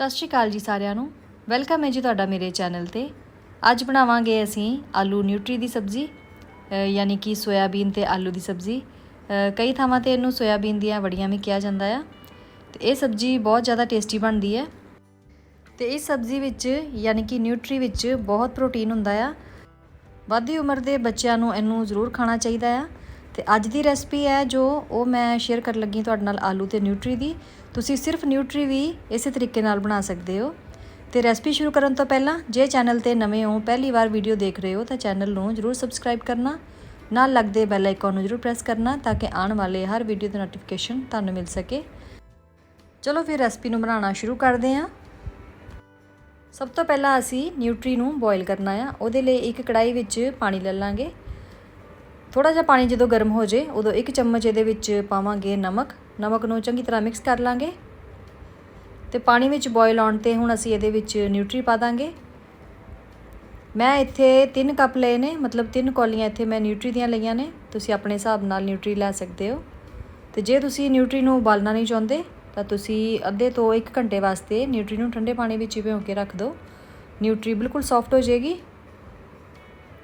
ਸਤਿ ਸ਼੍ਰੀ ਅਕਾਲ ਜੀ ਸਾਰਿਆਂ ਨੂੰ। ਵੈਲਕਮ ਹੈ ਜੀ ਤੁਹਾਡਾ ਮੇਰੇ ਚੈਨਲ ਤੇ। ਅੱਜ ਬਣਾਵਾਂਗੇ ਅਸੀਂ ਆਲੂ ਨਿਊਟਰੀ ਦੀ ਸਬਜ਼ੀ ਯਾਨੀ ਕਿ ਸੋਇਆਬੀਨ ਤੇ ਆਲੂ ਦੀ ਸਬਜ਼ੀ। ਕਈ ਥਾਵਾਂ ਤੇ ਇਹਨੂੰ ਸੋਇਆਬੀਨ ਦੀਆਂ ਵੜੀਆਂ ਵੀ ਕਿਹਾ ਜਾਂਦਾ ਆ। ਤੇ ਇਹ ਸਬਜ਼ੀ ਬਹੁਤ ਜ਼ਿਆਦਾ ਟੇਸਟੀ ਬਣਦੀ ਹੈ। ਤੇ ਇਸ ਸਬਜ਼ੀ ਵਿੱਚ, ਯਾਨੀ ਕਿ ਨਿਊਟਰੀ ਵਿੱਚ ਬਹੁਤ ਪ੍ਰੋਟੀਨ ਹੁੰਦਾ ਆ। ਵੱਧਦੀ ਉਮਰ ਦੇ ਬੱਚਿਆਂ ਨੂੰ ਇਹਨੂੰ ਜ਼ਰੂਰ ਖਾਣਾ ਚਾਹੀਦਾ ਆ। ਤੇ ਅੱਜ ਦੀ ਰੈਸਪੀ ਹੈ ਜੋ ਉਹ ਮੈਂ ਸ਼ੇਅਰ ਕਰਨ ਲੱਗੀ ਤੁਹਾਡੇ ਨਾਲ ਆਲੂ ਤੇ ਨਿਊਟਰੀ ਦੀ। ਤੁਸੀਂ ਸਿਰਫ ਨਿਊਟਰੀ ਵੀ ਇਸੇ ਤਰੀਕੇ ਨਾਲ ਬਣਾ ਸਕਦੇ ਹੋ। ਤੇ ਰੈਸਪੀ ਸ਼ੁਰੂ ਕਰਨ ਤੋਂ ਪਹਿਲਾਂ, ਜੇ ਚੈਨਲ ਤੇ ਨਵੇਂ ਹੋ, ਪਹਿਲੀ ਵਾਰ ਵੀਡੀਓ ਦੇਖ ਰਹੇ ਹੋ, ਤਾਂ ਚੈਨਲ ਨੂੰ ਜ਼ਰੂਰ ਸਬਸਕ੍ਰਾਈਬ ਕਰਨਾ। ਨਾਲ ਲੱਗਦੇ ਬੈਲ ਆਈਕਨ ਨੂੰ ਜ਼ਰੂਰ ਪ੍ਰੈਸ ਕਰਨਾ ਤਾਂ ਕਿ ਆਉਣ ਵਾਲੇ ਹਰ ਵੀਡੀਓ ਦੀ ਨੋਟੀਫਿਕੇਸ਼ਨ ਤੁਹਾਨੂੰ ਮਿਲ ਸਕੇ। ਚਲੋ ਫਿਰ ਰੈਸਪੀ ਨੂੰ ਬਣਾਉਣਾ ਸ਼ੁਰੂ ਕਰਦੇ ਹਾਂ। ਸਭ ਤੋਂ ਪਹਿਲਾਂ ਅਸੀਂ ਨਿਊਟਰੀ ਨੂੰ ਬੋਇਲ ਕਰਨਾ ਆ। ਉਹਦੇ ਲਈ ਇੱਕ ਕੜਾਈ ਵਿੱਚ ਪਾਣੀ ਲੈ ਲਾਂਗੇ। ਥੋੜਾ ਜਿਹਾ ਪਾਣੀ ਜਦੋਂ ਗਰਮ ਹੋ ਜੇ ਉਦੋਂ ਇੱਕ ਚਮਚ ਇਹਦੇ ਵਿੱਚ ਪਾਵਾਂਗੇ ਨਮਕ। ਨਮਕ ਨੂੰ ਚੰਗੀ ਤਰ੍ਹਾਂ ਮਿਕਸ ਕਰ ਲਾਂਗੇ। ਤੇ ਪਾਣੀ ਵਿੱਚ ਬੋਇਲ ਆਉਣ ਤੇ ਹੁਣ ਅਸੀਂ ਇਹਦੇ ਵਿੱਚ ਨਿਊਟਰੀ ਪਾ ਦਾਂਗੇ। ਮੈਂ ਇੱਥੇ 3 ਕੱਪ ਲਏ ਨੇ, ਮਤਲਬ 3 ਕੌਲੀਆਂ ਇੱਥੇ ਮੈਂ ਨਿਊਟਰੀ ਦੀਆਂ ਲਈਆਂ ਨੇ। ਤੁਸੀਂ ਆਪਣੇ ਹਿਸਾਬ ਨਾਲ ਨਿਊਟਰੀ ਲੈ ਸਕਦੇ ਹੋ। ਤੇ ਜੇ ਤੁਸੀਂ ਨਿਊਟਰੀ ਨੂੰ ਉਬਾਲਣਾ ਨਹੀਂ ਚਾਹੁੰਦੇ, ਤਾਂ ਤੁਸੀਂ ਅੱਧੇ ਤੋਂ 1 ਘੰਟੇ ਵਾਸਤੇ ਨਿਊਟਰੀ ਨੂੰ ਠੰਡੇ ਪਾਣੀ ਵਿੱਚ ਭਿਓ ਕੇ ਰੱਖ ਦਿਓ। ਨਿਊਟਰੀ ਬਿਲਕੁਲ ਸੌਫਟ ਹੋ ਜਾਏਗੀ।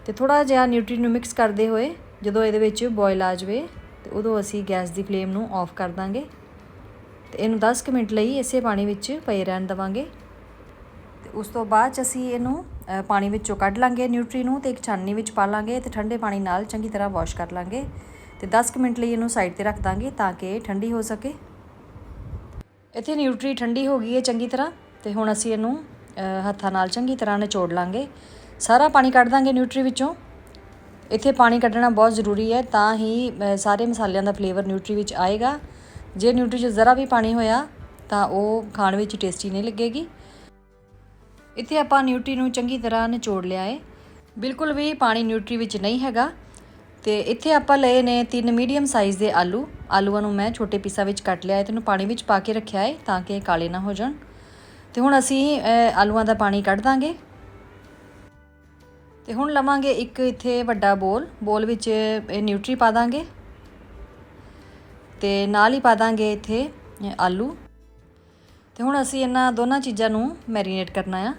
ਤੇ ਥੋੜਾ ਜਿਹਾ ਨਿਊਟਰੀ ਨੂੰ ਮਿਕਸ ਕਰਦੇ ਹੋਏ ਜਦੋਂ ਇਹਦੇ ਵਿੱਚ ਬੋਇਲ ਆ ਜਾਵੇ, ਤੇ ਉਦੋਂ ਅਸੀਂ ਗੈਸ ਦੀ ਫਲੇਮ ਨੂੰ ਆਫ ਕਰ ਦਾਂਗੇ। ਤੇ ਇਹਨੂੰ 10 ਕੁ ਮਿੰਟ ਲਈ ਇਸੇ ਪਾਣੀ ਵਿੱਚ ਪਏ ਰਹਿਣ ਦਵਾਂਗੇ। ਤੇ ਉਸ ਤੋਂ ਬਾਅਦ 'ਚ ਅਸੀਂ ਇਹਨੂੰ ਪਾਣੀ ਵਿੱਚੋਂ ਕੱਢ ਲਾਂਗੇ ਨਿਊਟਰੀ ਨੂੰ ਤੇ ਇੱਕ ਛਾਨਣੀ ਵਿੱਚ ਪਾ ਲਾਂਗੇ ਤੇ ਠੰਡੇ ਪਾਣੀ ਨਾਲ ਚੰਗੀ ਤਰ੍ਹਾਂ ਵਾਸ਼ ਕਰ ਲਾਂਗੇ। ਤੇ 10 ਕੁ ਮਿੰਟ ਲਈ ਇਹਨੂੰ ਸਾਈਡ ਤੇ ਰੱਖ ਦਾਂਗੇ ਤਾਂ ਕਿ ਠੰਡੀ ਹੋ ਸਕੇ। ਇੱਥੇ ਨਿਊਟਰੀ ਠੰਡੀ ਹੋ ਗਈ ਹੈ ਚੰਗੀ ਤਰ੍ਹਾਂ, ਤੇ ਹੁਣ ਅਸੀਂ ਇਹਨੂੰ ਹੱਥਾਂ ਨਾਲ ਚੰਗੀ ਤਰ੍ਹਾਂ ਨਿਚੋੜ ਲਾਂਗੇ। ਸਾਰਾ ਪਾਣੀ ਕੱਢ ਦਾਂਗੇ ਨਿਊਟਰੀ ਵਿੱਚੋਂ। ਇੱਥੇ ਪਾਣੀ ਕੱਢਣਾ ਬਹੁਤ ਜ਼ਰੂਰੀ ਹੈ, ਤਾਂ ਹੀ ਸਾਰੇ ਮਸਾਲਿਆਂ ਦਾ ਫਲੇਵਰ ਨਿਊਟਰੀ ਵਿੱਚ ਆਏਗਾ। ਜੇ ਨਿਊਟਰੀ 'ਚ ਜ਼ਰਾ ਵੀ ਪਾਣੀ ਹੋਇਆ, ਤਾਂ ਉਹ ਖਾਣ ਵਿੱਚ ਟੇਸਟੀ ਨਹੀਂ ਲੱਗੇਗੀ। ਇੱਥੇ ਆਪਾਂ ਨਿਊਟਰੀ ਨੂੰ ਚੰਗੀ ਤਰ੍ਹਾਂ ਨਿਚੋੜ ਲਿਆ ਹੈ ਬਿਲਕੁਲ ਵੀ ਪਾਣੀ ਨਿਊਟਰੀ ਵਿੱਚ ਨਹੀਂ ਹੈਗਾ। ਤੇ ਇੱਥੇ ਆਪਾਂ ਲਏ ਨੇ ਤਿੰਨ ਮੀਡੀਅਮ ਸਾਈਜ਼ ਦੇ ਆਲੂ। ਆਲੂਆਂ ਨੂੰ ਮੈਂ ਛੋਟੇ ਪੀਸਾਂ ਵਿੱਚ ਕੱਟ ਲਿਆ ਹੈ ਤੇ ਇਹਨੂੰ ਪਾਣੀ ਵਿੱਚ ਪਾ ਕੇ ਰੱਖਿਆ ਹੈ ਤਾਂ ਕਿ ਕਾਲੇ ਨਾ ਹੋ ਜਾਣ। ਤੇ ਹੁਣ ਅਸੀਂ ਆਲੂਆਂ ਦਾ ਪਾਣੀ ਕੱਢ ਦਾਂਗੇ। ਤੇ ਹੁਣ ਲਵਾਂਗੇ ਇੱਕ ਇੱਥੇ ਵੱਡਾ ਬੋਲ। ਬੋਲ ਵਿੱਚ ਇਹ ਨਿਊਟਰੀ ਪਾ ਦਾਂਗੇ। ਤੇ ਨਾਲ ਹੀ ਪਾ ਦਾਂਗੇ ਇੱਥੇ ਆਲੂ। ਤੇ ਹੁਣ ਅਸੀਂ ਇਹਨਾਂ ਦੋਨਾਂ ਚੀਜ਼ਾਂ ਨੂੰ ਮੈਰੀਨੇਟ ਕਰਨਾ ਆ।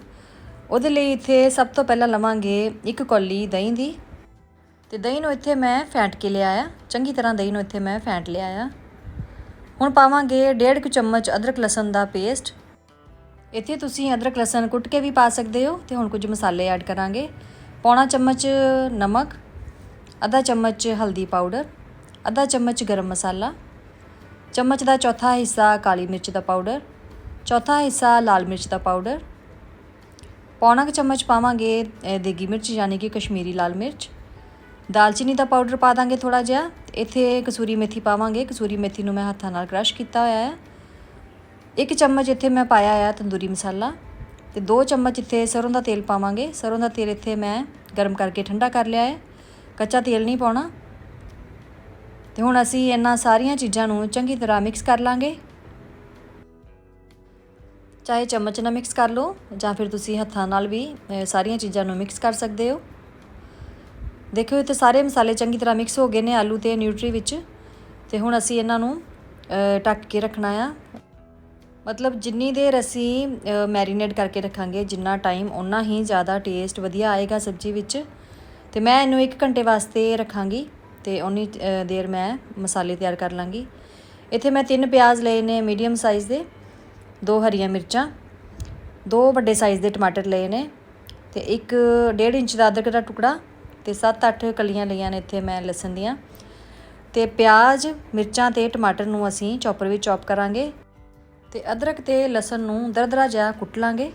ਉਹਦੇ ਲਈ ਇੱਥੇ ਸਭ ਤੋਂ ਪਹਿਲਾਂ ਲਵਾਂਗੇ ਇੱਕ ਕੌਲੀ ਦਹੀਂ ਦੀ। ਤੇ ਦਹੀਂ ਨੂੰ ਇੱਥੇ ਮੈਂ ਫੈਂਟ ਕੇ ਲਿਆ ਆ। ਚੰਗੀ ਤਰ੍ਹਾਂ ਦਹੀਂ ਨੂੰ ਇੱਥੇ ਮੈਂ ਫੈਂਟ ਲਿਆ ਆ। ਹੁਣ ਪਾਵਾਂਗੇ ਡੇਢ ਕੁ ਚਮਚ ਅਦਰਕ ਲਸਣ ਦਾ ਪੇਸਟ। ਇੱਥੇ ਤੁਸੀਂ ਅਦਰਕ ਲਸਣ ਕੁੱਟ ਕੇ ਵੀ ਪਾ ਸਕਦੇ ਹੋ। ਤੇ ਹੁਣ ਕੁਝ ਮਸਾਲੇ ਐਡ ਕਰਾਂਗੇ। ਪੌਣਾ ਚਮਚ ਨਮਕ, ਅੱਧਾ ਚਮਚ ਹਲਦੀ ਪਾਊਡਰ, ਅੱਧਾ ਚਮਚ ਗਰਮ ਮਸਾਲਾ, ਚਮਚ ਦਾ ਚੌਥਾ ਹਿੱਸਾ ਕਾਲੀ ਮਿਰਚ ਦਾ ਪਾਊਡਰ, ਚੌਥਾ ਹਿੱਸਾ ਲਾਲ ਮਿਰਚ ਦਾ ਪਾਊਡਰ। ਪੌਣਾ ਕੁ ਚਮਚ ਪਾਵਾਂਗੇ ਦੇਗੀ ਮਿਰਚ, ਯਾਨੀ ਕਿ ਕਸ਼ਮੀਰੀ ਲਾਲ ਮਿਰਚ। ਦਾਲਚੀਨੀ ਦਾ ਪਾਊਡਰ ਪਾ ਦਾਂਗੇ ਥੋੜਾ ਜਿਹਾ। ਇੱਥੇ ਕਸੂਰੀ ਮੇਥੀ ਪਾਵਾਂਗੇ। ਕਸੂਰੀ ਮੇਥੀ ਨੂੰ ਮੈਂ ਹੱਥਾਂ ਨਾਲ ਕ੍ਰਸ਼ ਕੀਤਾ ਹੋਇਆ ਹੈ। ਇੱਕ ਚਮਚ ਇੱਥੇ ਮੈਂ ਪਾਇਆ ਆ ਤੰਦੂਰੀ ਮਸਾਲਾ। ਤੇ ਦੋ ਚਮਚ ਇੱਥੇ ਸਰੋਂ ਦਾ ਤੇਲ ਪਾਵਾਂਗੇ। ਸਰੋਂ ਦਾ ਤੇਲ ਇੱਥੇ ਮੈਂ ਗਰਮ ਕਰਕੇ ਠੰਡਾ ਕਰ ਲਿਆ ਹੈ। ਕੱਚਾ ਤੇਲ ਨਹੀਂ ਪਾਉਣਾ। ਤੇ ਹੁਣ ਅਸੀਂ ਇਹਨਾਂ ਸਾਰੀਆਂ ਚੀਜ਼ਾਂ ਨੂੰ ਚੰਗੀ ਤਰ੍ਹਾਂ ਮਿਕਸ ਕਰ ਲਾਂਗੇ। ਚਾਹੇ ਚਮਚ ਨਾਲ ਮਿਕਸ ਕਰ ਲਓ ਜਾਂ ਫਿਰ ਤੁਸੀਂ ਹੱਥਾਂ ਨਾਲ ਵੀ ਸਾਰੀਆਂ ਚੀਜ਼ਾਂ ਨੂੰ ਮਿਕਸ ਕਰ ਸਕਦੇ ਹੋ। ਦੇਖਿਓ ਇੱਥੇ ਸਾਰੇ ਮਸਾਲੇ ਚੰਗੀ ਤਰ੍ਹਾਂ ਮਿਕਸ ਹੋ ਗਏ ਨੇ ਆਲੂ ਤੇ ਨਿਊਟਰੀ ਵਿੱਚ। ਤੇ ਹੁਣ ਅਸੀਂ ਇਹਨਾਂ ਨੂੰ ਅ, ਢੱਕ ਕੇ ਰੱਖਣਾ ਆ। ਮਤਲਬ ਜਿੰਨੀ ਦੇਰ ਅਸੀਂ ਮੈਰੀਨੇਟ ਕਰਕੇ ਰੱਖਾਂਗੇ, ਜਿੰਨਾ ਟਾਈਮ ਉਨਾ ਹੀ ਜ਼ਿਆਦਾ ਟੇਸਟ ਵਧੀਆ ਆਏਗਾ ਸਬਜ਼ੀ ਵਿੱਚ। ਤੇ ਮੈਂ ਇਹਨੂੰ 1 ਘੰਟੇ ਵਾਸਤੇ ਰੱਖਾਂਗੀ ਤੇ ਉਨੀ ਦੇਰ ਮੈਂ ਮਸਾਲੇ ਤਿਆਰ ਕਰ ਲਾਂਗੀ। ਇੱਥੇ ਮੈਂ ਤਿੰਨ ਪਿਆਜ਼ ਲਏ ਨੇ ਮੀਡੀਅਮ ਸਾਈਜ਼ ਦੇ, ਦੋ ਹਰੀਆਂ ਮਿਰਚਾਂ, ਦੋ ਵੱਡੇ ਸਾਈਜ਼ ਦੇ ਟਮਾਟਰ ਲਏ ਨੇ, ਤੇ ਇੱਕ 1.5 ਇੰਚ ਦਾ ਅਦਰਕ ਦਾ ਟੁਕੜਾ ਤੇ 7-8 ਕਲੀਆਂ ਲਈਆਂ ਨੇ ਇੱਥੇ ਮੈਂ ਲਸਣ ਦੀਆਂ। ਤੇ ਪਿਆਜ਼, ਮਿਰਚਾਂ ਤੇ ਟਮਾਟਰ ਨੂੰ ਅਸੀਂ ਚੌਪਰ ਵਿੱਚ ਚੌਪ ਕਰਾਂਗੇ। ਤੇ ਅਦਰਕ ਤੇ ਲਸਣ ਨੂੰ ਦਰਦਰਾ ਜਿਹਾ ਕੁੱਟ ਲਾਂਗੇ।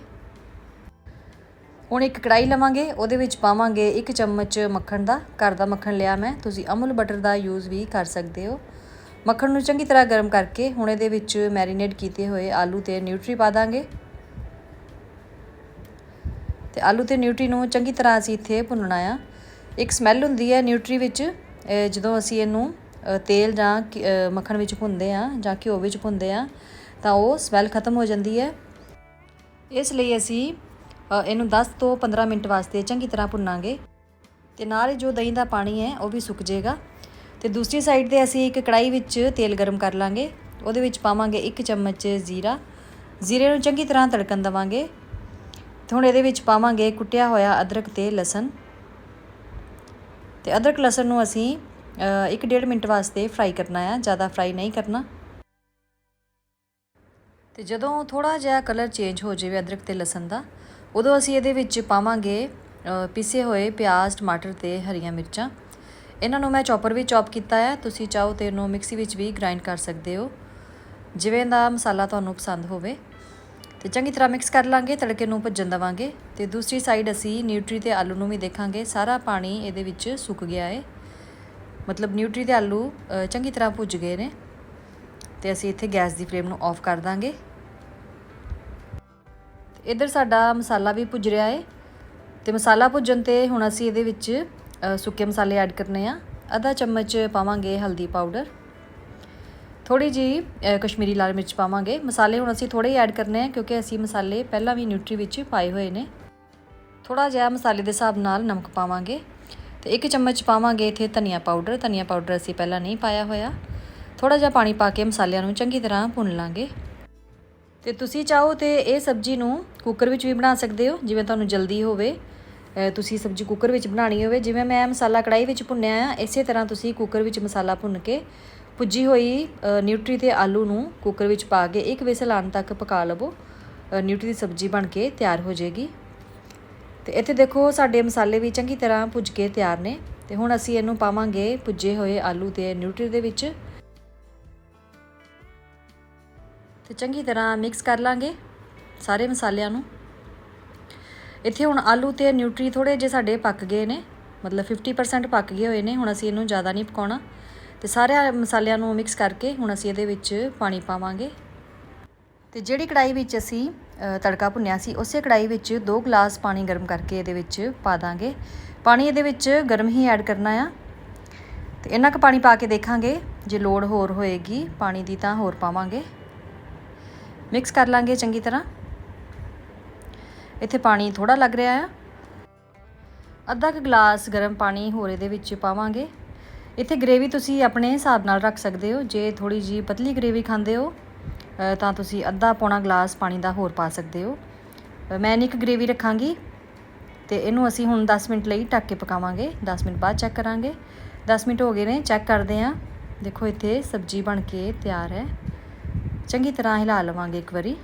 ਹੁਣ ਇੱਕ ਕੜਾਈ ਲਵਾਂਗੇ, ਉਹਦੇ ਵਿੱਚ ਪਾਵਾਂਗੇ ਇੱਕ ਚਮਚ ਮੱਖਣ ਦਾ। ਘਰ ਦਾ ਮੱਖਣ ਲਿਆ ਮੈਂ, ਤੁਸੀਂ ਅਮੁਲ ਬਟਰ ਦਾ ਯੂਜ਼ ਵੀ ਕਰ ਸਕਦੇ ਹੋ। ਮੱਖਣ ਨੂੰ ਚੰਗੀ ਤਰ੍ਹਾਂ ਗਰਮ ਕਰਕੇ ਹੁਣ ਇਹਦੇ ਵਿੱਚ ਮੈਰੀਨੇਟ ਕੀਤੇ ਹੋਏ ਆਲੂ ਤੇ ਨਿਊਟਰੀ ਪਾ ਦਾਂਗੇ। ਤੇ ਆਲੂ ਤੇ ਨਿਊਟਰੀ ਨੂੰ ਚੰਗੀ ਤਰ੍ਹਾਂ ਅਸੀਂ ਇੱਥੇ ਭੁੰਨਣਾ ਆ। ਇੱਕ ਸਮੈਲ ਹੁੰਦੀ ਹੈ ਨਿਊਟਰੀ ਵਿੱਚ ਜਦੋਂ ਅਸੀਂ ਇਹਨੂੰ ਤੇਲ ਜਾਂ ਮੱਖਣ ਵਿੱਚ ਭੁੰਨਦੇ ਆ ਜਾਂ ਘਿਓ ਵਿੱਚ ਭੁੰਨਦੇ ਆ ਤਾਂ ਉਹ ਸਮੈਲ ਖਤਮ ਹੋ ਜਾਂਦੀ ਹੈ। ਇਸ ਲਈ ਅਸੀਂ ਇਹਨੂੰ 10 ਤੋਂ 15 ਮਿੰਟ ਵਾਸਤੇ ਚੰਗੀ ਤਰ੍ਹਾਂ ਭੁੰਨਾਂਗੇ। ਤੇ ਨਾਲ ਹੀ ਜੋ ਦਹੀਂ ਦਾ ਪਾਣੀ ਹੈ, ਉਹ ਵੀ ਸੁੱਕ ਜਾਏਗਾ। ਤੇ ਦੂਸਰੀ ਸਾਈਡ ਤੇ ਅਸੀਂ ਇੱਕ ਕੜਾਈ ਵਿੱਚ ਤੇਲ ਗਰਮ ਕਰ ਲਾਂਗੇ। ਉਹਦੇ ਵਿੱਚ ਪਾਵਾਂਗੇ ਇੱਕ ਚਮਚ ਜ਼ੀਰਾ। ਜ਼ੀਰੇ ਨੂੰ ਚੰਗੀ ਤਰ੍ਹਾਂ ਤੜਕਣ ਦਵਾਂਗੇ। ਤੇ ਹੁਣ ਇਹਦੇ ਵਿੱਚ ਪਾਵਾਂਗੇ ਕੁੱਟਿਆ ਹੋਇਆ ਅਦਰਕ ਤੇ ਲਸਣ। ਤੇ ਅਦਰਕ, ਲਸਣ ਨੂੰ ਅਸੀਂ 1.5 ਮਿੰਟ ਵਾਸਤੇ ਫਰਾਈ ਕਰਨਾ ਹੈ ਜ਼ਿਆਦਾ ਫਰਾਈ ਨਹੀਂ ਕਰਨਾ। ਤੇ ਜਦੋਂ ਥੋੜਾ ਜਿਹਾ ਕਲਰ ਚੇਂਜ ਹੋ ਜਾਵੇ ਅਦਰਕ ਤੇ ਲਸਣ ਦਾ, ਉਦੋਂ ਅਸੀਂ ਇਹਦੇ ਵਿੱਚ ਪਾਵਾਂਗੇ ਪਿਸੇ ਹੋਏ ਪਿਆਜ਼, ਟਮਾਟਰ ਤੇ ਹਰੀਆਂ ਮਿਰਚਾਂ। ਇਹਨਾਂ ਨੂੰ ਮੈਂ ਚੌਪਰ ਵਿੱਚ ਚੌਪ ਕੀਤਾ ਹੈ। ਤੁਸੀਂ ਚਾਹੋ ਤੇ ਇਹਨੂੰ ਮਿਕਸੀ ਵਿੱਚ ਵੀ ਗ੍ਰਾਈਂਡ ਕਰ ਸਕਦੇ ਹੋ। ਜਿਵੇਂ ਦਾ ਮਸਾਲਾ ਤੁਹਾਨੂੰ ਪਸੰਦ ਹੋਵੇ। ਤੇ ਚੰਗੀ ਤਰ੍ਹਾਂ ਮਿਕਸ ਕਰ ਲਾਂਗੇ, ਤੜਕੇ ਨੂੰ ਭੱਜਣ ਦਵਾਂਗੇ। ਤੇ ਦੂਸਰੀ ਸਾਈਡ ਅਸੀਂ ਨਿਊਟਰੀ ਤੇ ਆਲੂ ਨੂੰ ਵੀ ਦੇਖਾਂਗੇ। ਸਾਰਾ ਪਾਣੀ ਇਹਦੇ ਵਿੱਚ ਸੁੱਕ ਗਿਆ ਹੈ। ਮਤਲਬ ਨਿਊਟਰੀ ਤੇ ਆਲੂ ਚੰਗੀ ਤਰ੍ਹਾਂ ਭੁੱਜ ਗਏ ਨੇ। ਤੇ ਅਸੀਂ ਇੱਥੇ ਗੈਸ ਦੀ ਫਲੇਮ ਨੂੰ ਆਫ ਕਰ ਦਾਂਗੇ। ਇੱਧਰ ਸਾਡਾ ਮਸਾਲਾ ਵੀ ਭੁੱਜ ਰਿਹਾ ਹੈ ਤੇ ਮਸਾਲਾ ਭੁੱਜਣ ਤੇ ਹੁਣ ਅਸੀਂ ਇਹਦੇ ਵਿੱਚ ਸੁੱਕੇ ਮਸਾਲੇ ਐਡ ਕਰਨੇ ਆ। ਅੱਧਾ ਚਮਚ ਪਾਵਾਂਗੇ ਹਲਦੀ ਪਾਊਡਰ ਥੋੜੀ ਜੀ ਕਸ਼ਮੀਰੀ ਲਾਲ ਮਿਰਚ ਪਾਵਾਂਗੇ। ਮਸਾਲੇ ਹੁਣ ਅਸੀਂ ਥੋੜੇ ਹੀ ਐਡ ਕਰਨੇ ਆ ਕਿਉਂਕਿ ਅਸੀਂ ਮਸਾਲੇ ਪਹਿਲਾਂ ਵੀ ਨਿਊਟਰੀ ਵਿੱਚ ਪਾਏ ਹੋਏ ਨੇ। ਥੋੜਾ ਜਿਹਾ ਮਸਾਲੇ ਦੇ ਹਿਸਾਬ ਨਾਲ ਨਮਕ ਪਾਵਾਂਗੇ। ਤੇ ਇੱਕ ਚਮਚ ਪਾਵਾਂਗੇ ਇੱਥੇ ਧਨੀਆ ਪਾਊਡਰ ਧਨੀਆ ਪਾਊਡਰ ਅਸੀਂ ਪਹਿਲਾਂ ਨਹੀਂ ਪਾਇਆ ਹੋਇਆ। ਥੋੜਾ ਜਿਹਾ ਪਾਣੀ ਪਾ ਕੇ ਮਸਾਲਿਆਂ ਨੂੰ ਚੰਗੀ ਤਰ੍ਹਾਂ ਭੁੰਨ ਲਾਂਗੇ। ਤੇ ਤੁਸੀਂ ਚਾਹੋ ਤੇ ਇਹ ਸਬਜ਼ੀ ਨੂੰ ਕੁੱਕਰ ਵਿੱਚ ਵੀ ਬਣਾ ਸਕਦੇ ਹੋ, ਜਿਵੇਂ ਤੁਹਾਨੂੰ ਜਲਦੀ ਹੋਵੇ। ਤੁਸੀਂ ਸਬਜ਼ੀ ਕੁੱਕਰ ਵਿੱਚ ਬਣਾਣੀ ਹੋਵੇ, ਜਿਵੇਂ ਮੈਂ ਮਸਾਲਾ ਕੜਾਈ ਵਿੱਚ ਭੁੰਨਿਆ ਆ, ਇਸੇ ਤਰ੍ਹਾਂ ਤੁਸੀਂ ਕੁੱਕਰ ਵਿੱਚ ਮਸਾਲਾ ਭੁੰਨ ਕੇ ਭੁੱਜੀ ਹੋਈ ਨਿਊਟਰੀ ਤੇ ਆਲੂ ਨੂੰ ਕੁੱਕਰ ਵਿੱਚ ਪਾ ਕੇ ਇੱਕ ਵਿਸਲ ਆਉਣ ਤੱਕ ਪਕਾ ਲਵੋ। ਨਿਊਟਰੀ ਦੀ ਸਬਜ਼ੀ ਬਣ ਕੇ ਤਿਆਰ ਹੋ ਜਾਏਗੀ। ਤੇ ਇੱਥੇ ਦੇਖੋ ਸਾਡੇ ਮਸਾਲੇ ਵੀ ਚੰਗੀ ਤਰ੍ਹਾਂ ਭੁੱਜ ਕੇ ਤਿਆਰ ਨੇ। ਤੇ ਹੁਣ ਅਸੀਂ ਇਹਨੂੰ ਪਾਵਾਂਗੇ ਭੁੱਜੇ ਹੋਏ ਆਲੂ ਤੇ ਨਿਊਟਰੀ ਦੇ ਵਿੱਚ। ਤੇ ਚੰਗੀ ਤਰ੍ਹਾਂ ਮਿਕਸ ਕਰ ਲਾਂਗੇ ਸਾਰੇ ਮਸਾਲਿਆਂ ਨੂੰ। ਇੱਥੇ ਹੁਣ ਆਲੂ ਤੇ ਨਿਊਟਰੀ ਥੋੜੇ ਜੇ ਸਾਡੇ ਪੱਕ ਗਏ ਨੇ, ਮਤਲਬ 50% ਪੱਕ ਗਏ ਹੋਏ ਨੇ, ਹੁਣ ਅਸੀਂ ਇਹਨੂੰ ਜ਼ਿਆਦਾ ਨਹੀਂ ਪਕਾਉਣਾ। ਤੇ ਸਾਰੇ ਮਸਾਲਿਆਂ ਨੂੰ ਮਿਕਸ ਕਰਕੇ ਹੁਣ ਅਸੀਂ ਇਹਦੇ ਵਿੱਚ ਪਾਣੀ ਪਾਵਾਂਗੇ। ਤੇ ਜਿਹੜੀ ਕੜਾਈ ਵਿੱਚ ਅਸੀਂ ਤੜਕਾ ਭੁੰਨਿਆ ਸੀ, ਉਸੇ ਕੜਾਈ ਵਿੱਚ 2 ਗਲਾਸ ਪਾਣੀ ਗਰਮ ਕਰਕੇ ਇਹਦੇ ਵਿੱਚ ਪਾ ਦਾਂਗੇ। ਪਾਣੀ ਇਹਦੇ ਵਿੱਚ ਗਰਮ ਹੀ ਐਡ ਕਰਨਾ ਆ। ਤੇ ਇੰਨਾ ਕੁ ਪਾਣੀ ਪਾ ਕੇ ਦੇਖਾਂਗੇ, ਜੇ ਲੋੜ ਹੋਰ ਹੋਏਗੀ, ਪਾਣੀ ਦੀ ਤਾਂ ਹੋਰ ਪਾਵਾਂਗੇ। ਮਿਕਸ ਕਰ ਲਾਂਗੇ ਚੰਗੀ ਤਰ੍ਹਾਂ। ਇੱਥੇ ਪਾਣੀ ਥੋੜਾ ਲੱਗ ਰਿਹਾ ਆ। ਅੱਧਾ ਕੁ ਗਲਾਸ ਗਰਮ ਪਾਣੀ ਹੋਰ ਇਹਦੇ ਵਿੱਚ ਪਾਵਾਂਗੇ। ਇੱਥੇ ਗ੍ਰੇਵੀ ਤੁਸੀਂ ਆਪਣੇ ਹਿਸਾਬ ਨਾਲ ਰੱਖ ਸਕਦੇ ਹੋ। ਜੇ ਥੋੜੀ ਜੀ ਪਤਲੀ ਗ੍ਰੇਵੀ ਖਾਂਦੇ ਹੋ ਤਾਂ ਤੁਸੀਂ ਅੱਧਾ ਪੌਣਾ ਗਲਾਸ ਪਾਣੀ ਦਾ ਹੋਰ ਪਾ ਸਕਦੇ ਹੋ। ਮੈਂ ਇੱਕ ਗ੍ਰੇਵੀ ਰੱਖਾਂਗੀ। ਤੇ ਇਹਨੂੰ ਅਸੀਂ ਹੁਣ 10 ਮਿੰਟ ਲਈ ਢੱਕ ਕੇ ਪਕਾਵਾਂਗੇ। 10 ਮਿੰਟ ਬਾਅਦ ਚੈੱਕ ਕਰਾਂਗੇ। 10 ਮਿੰਟ ਹੋ ਗਏ ਨੇ ਚੈੱਕ ਕਰਦੇ ਆਂ ਦੇਖੋ ਇੱਥੇ ਸਬਜ਼ੀ ਬਣ ਕੇ ਤਿਆਰ ਹੈ। ਚੰਗੀ ਤਰ੍ਹਾਂ ਹਿਲਾ ਲਵਾਂਗੇ ਇੱਕ ਵਾਰੀ।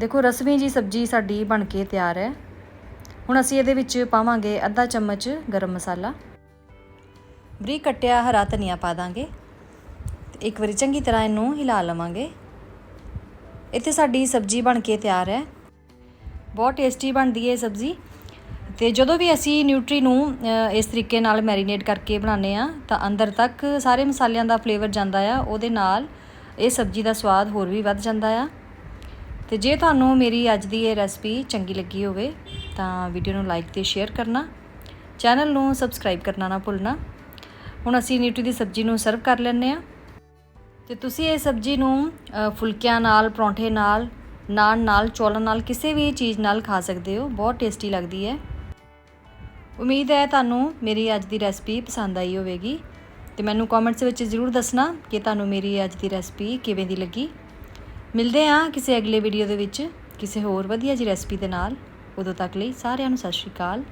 ਦੇਖੋ, ਰਸਮੀ ਜੀ ਸਬਜ਼ੀ ਸਾਡੀ ਬਣ ਕੇ ਤਿਆਰ ਹੈ। ਹੁਣ ਅਸੀਂ ਇਹਦੇ ਵਿੱਚ ਪਾਵਾਂਗੇ ਅੱਧਾ ਚਮਚ ਗਰਮ ਮਸਾਲਾ। ਬਰੀਕ ਕੱਟਿਆ ਹਰਾ ਧਨੀਆ ਪਾ ਦਾਂਗੇ। ਤੇ ਇੱਕ ਵਾਰੀ ਚੰਗੀ ਤਰ੍ਹਾਂ ਇਹਨੂੰ ਹਿਲਾ ਲਵਾਂਗੇ। ਇੱਥੇ ਸਾਡੀ ਸਬਜ਼ੀ ਬਣ ਕੇ ਤਿਆਰ ਹੈ। ਬਹੁਤ ਟੇਸਟੀ ਬਣਦੀ ਹੈ ਸਬਜ਼ੀ। ਤੇ ਜਦੋਂ ਵੀ ਅਸੀਂ ਨਿਊਟਰੀ ਨੂੰ ਇਸ ਤਰੀਕੇ ਨਾਲ ਮੈਰੀਨੇਟ ਕਰਕੇ ਬਣਾਉਂਦੇ ਆ ਤਾਂ ਅੰਦਰ ਤੱਕ ਸਾਰੇ ਮਸਾਲਿਆਂ ਦਾ ਫਲੇਵਰ ਜਾਂਦਾ ਆ। ਉਹਦੇ ਨਾਲ ਇਹ ਸਬਜ਼ੀ ਦਾ ਸਵਾਦ ਹੋਰ ਵੀ ਵੱਧ ਜਾਂਦਾ ਆ। ਤੇ ਜੇ ਤੁਹਾਨੂੰ ਮੇਰੀ ਅੱਜ ਦੀ ਇਹ ਰੈਸਪੀ ਚੰਗੀ ਲੱਗੀ ਹੋਵੇ, ਤਾਂ ਵੀਡੀਓ ਨੂੰ ਲਾਈਕ ਤੇ ਸ਼ੇਅਰ ਕਰਨਾ। ਚੈਨਲ ਨੂੰ ਸਬਸਕ੍ਰਾਈਬ ਕਰਨਾ ਨਾ ਭੁੱਲਣਾ। ਹੁਣ ਅਸੀਂ ਨਿਊਟਰੀ ਦੀ ਸਬਜ਼ੀ ਨੂੰ ਸਰਵ ਕਰ ਲੈਂਦੇ ਆ ਤੇ ਤੁਸੀਂ ਇਹ ਸਬਜ਼ੀ ਨੂੰ ਫੁਲਕਿਆਂ ਨਾਲ, ਪਰੌਂਠੇ ਨਾਲ, ਨਾਨ ਨਾਲ, ਚੌਲਾਂ ਨਾਲ, ਕਿਸੇ ਵੀ ਚੀਜ਼ ਨਾਲ ਖਾ ਸਕਦੇ ਹੋ। ਬਹੁਤ ਟੇਸਟੀ ਲੱਗਦੀ ਹੈ। ਉਮੀਦ ਹੈ ਤੁਹਾਨੂੰ ਮੇਰੀ ਅੱਜ ਦੀ ਰੈਸਪੀ ਪਸੰਦ ਆਈ ਹੋਵੇਗੀ। ਤੇ ਮੈਨੂੰ ਕਮੈਂਟਸ ਵਿੱਚ ਜ਼ਰੂਰ ਦੱਸਣਾ ਕਿ ਤੁਹਾਨੂੰ ਮੇਰੀ ਅੱਜ ਦੀ ਰੈਸਪੀ ਕਿਵੇਂ ਦੀ ਲੱਗੀ। ਮਿਲਦੇ ਹਾਂ ਕਿਸੇ ਅਗਲੇ ਵੀਡੀਓ ਦੇ ਵਿੱਚ ਕਿਸੇ ਹੋਰ ਵਧੀਆ ਜੀ ਰੈਸਪੀ ਦੇ ਨਾਲ। ਉਦੋਂ ਤੱਕ ਲਈ ਸਾਰਿਆਂ ਨੂੰ ਸਤਿ ਸ਼੍ਰੀ ਅਕਾਲ।